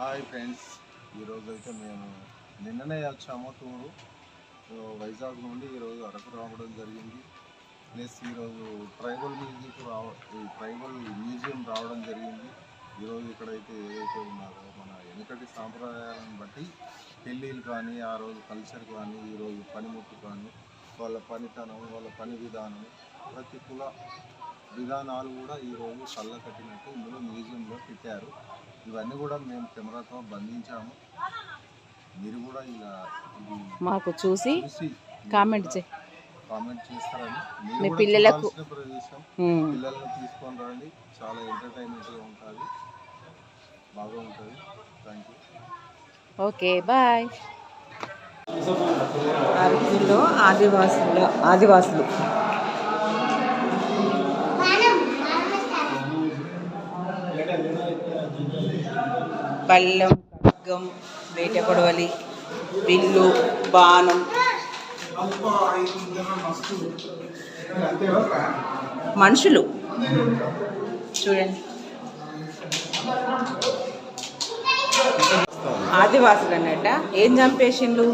Hi friends ఈరోజు అయితే మేము నిన్ననే వచ్చాము టూరు. వైజాగ్ నుండి ఈరోజు అరకు రావడం జరిగింది. ప్లస్ ఈరోజు ట్రైబల్ మ్యూజిక్ రావ ఈ ట్రైబల్ మ్యూజియం రావడం జరిగింది. ఈరోజు ఇక్కడైతే ఏదైతే ఉన్నారో మన వెనుకటి సాంప్రదాయాలను బట్టి పెళ్ళిళ్ళు కానీ ఆ రోజు కల్చర్ కానీ ఈరోజు పనిముట్టు కానీ వాళ్ళ పనితనం వాళ్ళ పని విధానం ప్రతి కుల విధానాలు కూడా ఈరోజు కళ్ళ కట్టినట్టు ఇందులో మ్యూజియంలో పెట్టారు. ఇవన్నీ కూడా మేము కెమెరాతో బంధించాము. మీరు కూడా ఇలా మాకు చూసి కామెంట్ చేయి కామెంట్ చేస్తారని. మీ పిల్లలకు- ప్రదేశం. పిల్లల్ని తీసుకొని రండి. చాలా ఎంటర్టైన్మెంట్గా ఉంటుంది బాగా ఉంటుంది. Thank you okay bye. అరకులో ఆదివాసులు. ఆదివాసులు బల్లం ఖడ్గం వేట కొడవలి విల్లు బాణం. మనుషులు. చూడండి. ఆదివాసులు అన్నట్ట. ఏం చంపేసిండ్రు?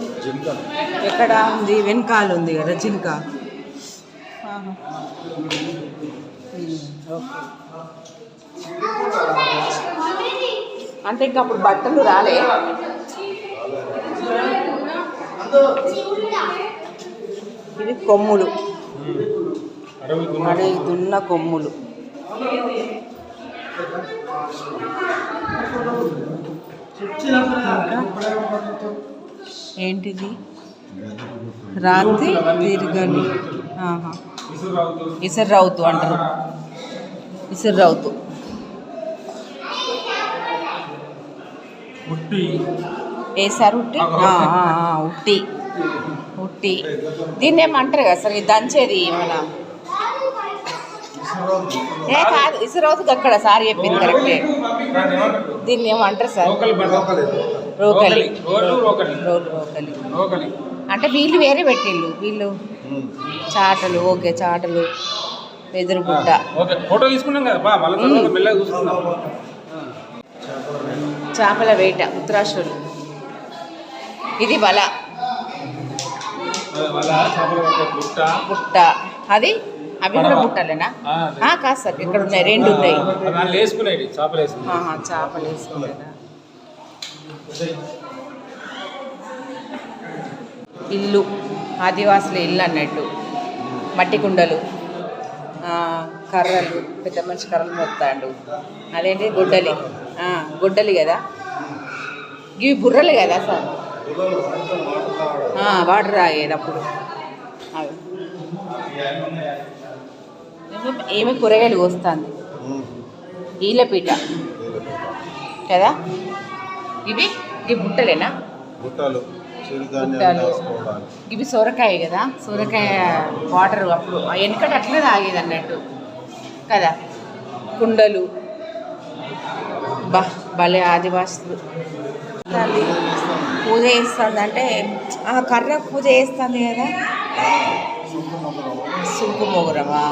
ఎక్కడ ఉంది? వెనకాల ఉంది కదా జింక. ఓకే. అంటే ఇంకా అప్పుడు బట్టలు రాలే. ఇది కొమ్ములు. అడవి దున్న కొమ్ములు. ఏంటిది? రాతి దీర్ఘని ఆహా. ఇసరు రౌతు అంటారు. ఇసరు రౌతు వేసారు ఉట్టి? ఉట్టి. ఉట్టి. దీన్ని ఏమంటారు కదా సార్ ఇది దంచేది మన? ఏ కాదు ఇసురవుతుంది అక్కడ సార్ చెప్పింది కరెక్టే. దీన్ని ఏమంటారు? సార్? రోకలి రోకలి రోలు రోకలి రోకలి అంటే వీళ్ళు వేరే పెట్టిళ్ళు. వీళ్ళు చాటలు ఓకే చాటలు. వెదురు గుడ్డ ఓకే. ఫోటో తీసుకున్నాం కదా చేపల వేట ఉత్తరాశ్రులు ఇది వల. బుట్ట అది? అవి కూడా బుట్టలేనా కాదు సార్ ఇక్కడ ఉన్నాయి రెండు ఉన్నాయి. చేపలు ఇల్లు ఆదివాసుల ఇల్లు అన్నట్టు. మట్టి కుండలు కర్రలు పెద్ద మనిషి కర్రలు మొత్తాడు అదేంటి? గుడ్డలి. గుడ్డలి కదా. ఇవి బుర్రలు కదా సార్. వాటర్ తాగేది అప్పుడు అవి. ఏమి- కూరగాయలు కోస్తుంది. ఈలపీట కదా? ఇవి ఇవి బుట్టలేనా? బుట్టలు ఇవి సొరకాయ కదా? సొరకాయ వాటర్ అప్పుడు. వెనకట అట్లే తాగేది అన్నట్టు. కదా? కుండలు. బా భలే ఆదివాసులు. పూజ చేస్తుంది అంటే ఆ కర్ర పూజ చేస్తుంది కదా. సుంకు మొగరమా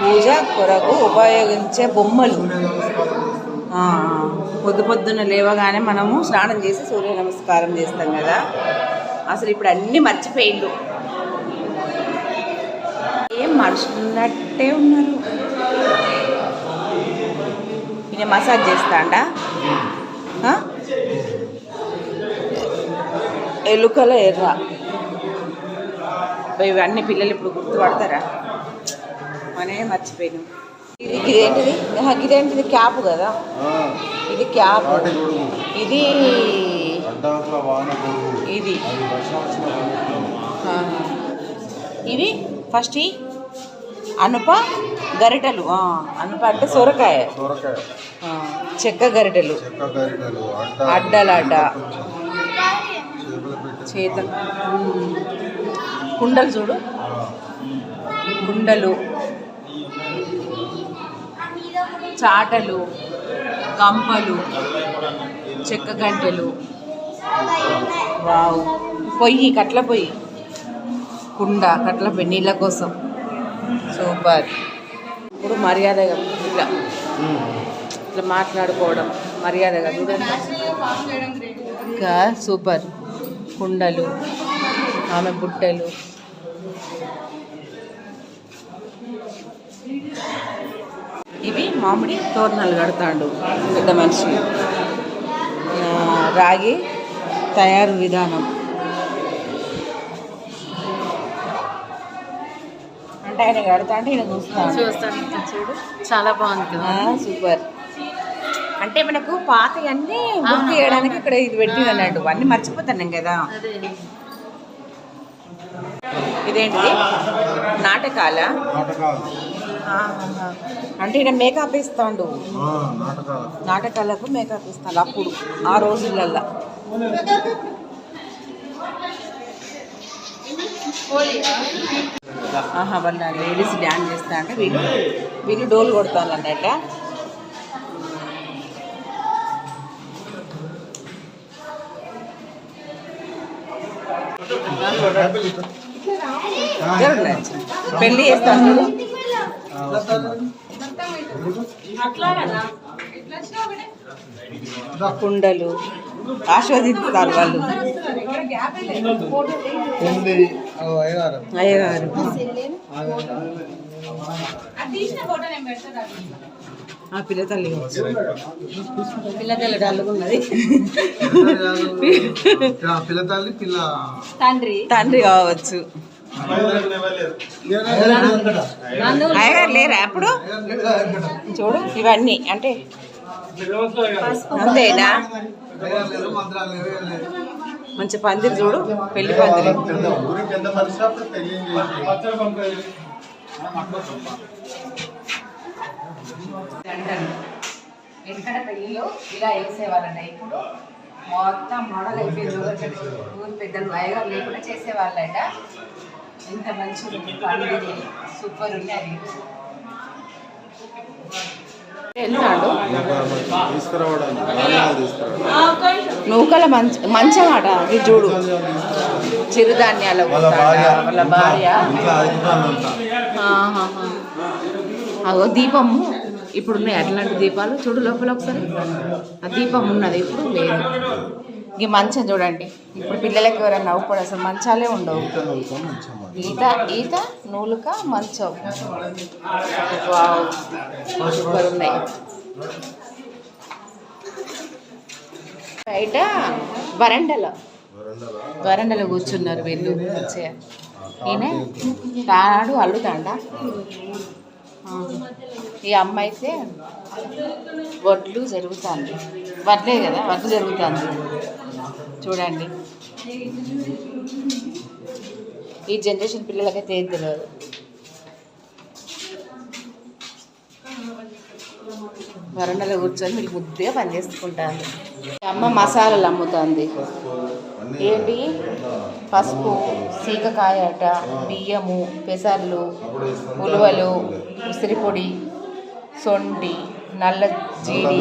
పూజ కొరకు ఉపయోగించే బొమ్మలు. పొద్దు పొద్దున్న లేవగానే మనము స్నానం చేసి సూర్య నమస్కారం చేస్తాం కదా. అసలు ఇప్పుడు అన్నీ మర్చిపోయిండు ఏం మనుషులున్నట్టే ఉన్నారు. ఈయన మసాజ్ చేస్తాడా? ఎలుకల ఎర్ర. ఇవన్నీ పిల్లలు ఇప్పుడు గుర్తుపడతారా? మనే మర్చిపోయాను. ఇది ఇదేంటిది? ఇదేంటిది? క్యాప్ కదా? ఇది క్యాప్. ఇది ఇది. ఇవి ఫస్ట్ ఈ అనుప గరిటెలు. అనుప అంటే సొరకాయ. చెక్క గరిటెలు. అడ్డలాట. చేత. కుండలు చూడు. కుండలు. చాటలు. కంపలు చెక్క గంటెలు. వావ్. పొయ్యి కట్ల పొయ్యి. కుండ కట్ల పొయ్యి నీళ్ళ కోసం. సూపర్. ఇప్పుడు మర్యాదగా ఇట్లా. ఇట్లా మాట్లాడుకోవడం మర్యాదగా ఇంకా సూపర్. కుండలు ఆమె బుట్టలు. ఇవి మామిడి తోరణాలు కడతాడు పెద్ద మనిషి. రాగి తయారు విధానం. అంటే ఆయన కడతా అంటే ఈయన చూస్తాడు. చూస్తాను చూడు. చాలా బాగుంది. కదా ఆ, సూపర్. అంటే మనకు పాత అన్నీ బుక్ చేయడానికి ఇక్కడ ఇది పెట్టింది అన్నట్టు అన్నీ మర్చిపోతున్నాం కదా. ఇదేంటి? నాటకాల? అంటే ఈయన మేకప్ ఇస్తాడు. నాటకాలకు మేకప్ ఇస్తాడు అప్పుడు ఆ రోజులల్లో. ఆహా వాళ్ళ లేడీస్ డ్యాన్స్ చేస్తా అంటే వీళ్ళు వీళ్ళు డోలు కొడతాను అన్నట్ట. పెళ్ళి చేస్తాను కుండలు. ఆస్వాదిస్తారు వాళ్ళు. అయ్యగారు ఆ పిల్ల తల్లి. పిల్ల తల్లి ఆ, పిల్ల తల్లి పిల్ల. తండ్రి. తండ్రి కావచ్చు. అయ్యగారు లేరా అప్పుడు? చూడు ఇవన్నీ అంటే అంతేనా? మంచి పందిరి చూడు పెళ్ళి పందిరి. ఎక్కడ పెళ్ళిలో ఇలా వేసేవాళ్ళంట ఇప్పుడు మొత్తం మోడల్ అయిపోయింది ఊరు ఊరు పెద్దలు అయ్యగారు లేకుండా చేసేవాళ్ళంట. ఎంత ఉంది పండుగ సూపర్ ఉన్నది వెళ్తాడు. నూకల మంచ మంచమాట ఇది చూడు. చిరుధాన్యాల వాళ్ళ భార్య. అగో దీపము ఇప్పుడు ఉన్నాయి అట్లాంటి దీపాలు. చూడు లోపల ఒకసారి. ఆ దీపం ఉన్నది. ఇప్పుడు లేదు. ఈ మంచం చూడండి. ఇప్పుడు పిల్లలకి ఎవరైనా నవ్వుకోడు అసలు మంచాలే ఉండవు. ఈత ఈత నూలుక మంచం. వావ్. సూపర్ ఉన్నాయి. బయట వరండలో. వరండలో కూర్చున్నారు వీళ్ళు మంచిగా. ఈయన? తాడు అల్లుతాండ? ఈ అమ్మ అయితే వడ్లు జరుగుతుంది. వడ్లే కదా వడ్లు జరుగుతుంది. చూడండి. ఈ జనరేషన్ పిల్లలకైతే ఏం తెలియదు వరండలో కూర్చొని వీళ్ళు ముద్దుగా పనిచేసుకుంటారు అమ్మ మసాలాలు అమ్ముతుంది. ఏంటి? పసుపు సీకకాయట బియ్యము పెసర్లు ఉలువలు ఉసిరిపొడి సొంటి నల్ల జీడి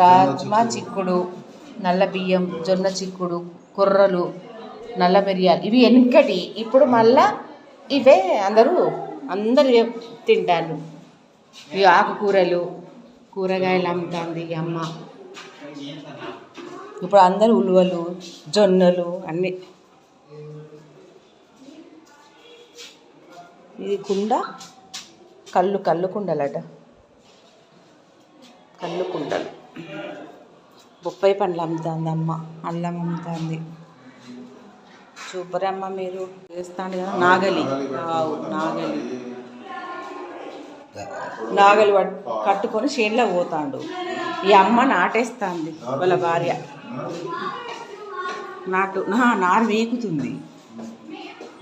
రాజ్మా చిక్కుడు నల్ల బియ్యం జొన్న చిక్కుడు కుర్రలు నల్ల మిరియాలు. ఇవి వెనుకటి ఇప్పుడు మళ్ళా ఇవే అందరూ అందరు తింటారు. ఇవి ఆకుకూరలు కూరగాయలు అమ్ముతుంది అమ్మ. ఇప్పుడు అందరు ఉలువలు జొన్నలు అన్నీ. ఇది కుండ కళ్ళు కళ్ళు కుండలట. కళ్ళు కుండలు. బొప్పాయి పండ్లు అమ్ముతుంది అమ్మ అల్లం అమ్ముతుంది. సూపర్ అమ్మ మీరు. చేస్తాను కదా నాగలి. నాగలి. నాగలి కట్టుకొని చేనులో పోతాడు. ఈ అమ్మ నాటేస్తుంది వాళ్ళ భార్య. నాటు నారు వేకుతుంది.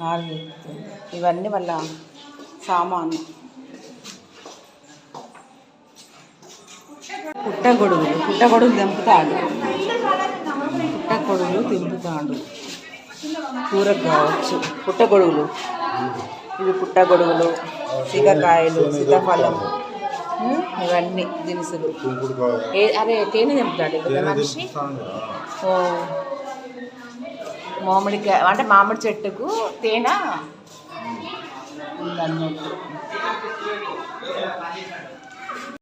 నారు వేకుతుంది. ఇవన్నీ వాళ్ళ సామాను. పుట్టగొడుగులు పుట్టగొడుగులు తెంపుతాడు. పుట్టగొడుగులు తెంపుతాడు. కూరకు కావచ్చు. పుట్టగొడుగులు. ఇవి పుట్టగొడుగులు సీగకాయలు సీతాఫలం. ఉమ్, ఇవన్నీ దినుసులు. అరే తేనె తెంపుతాడు మనిషి. ఓ. మామిడికాయ అంటే మామిడి చెట్టుకు తేనె ఉందన్నట్టు.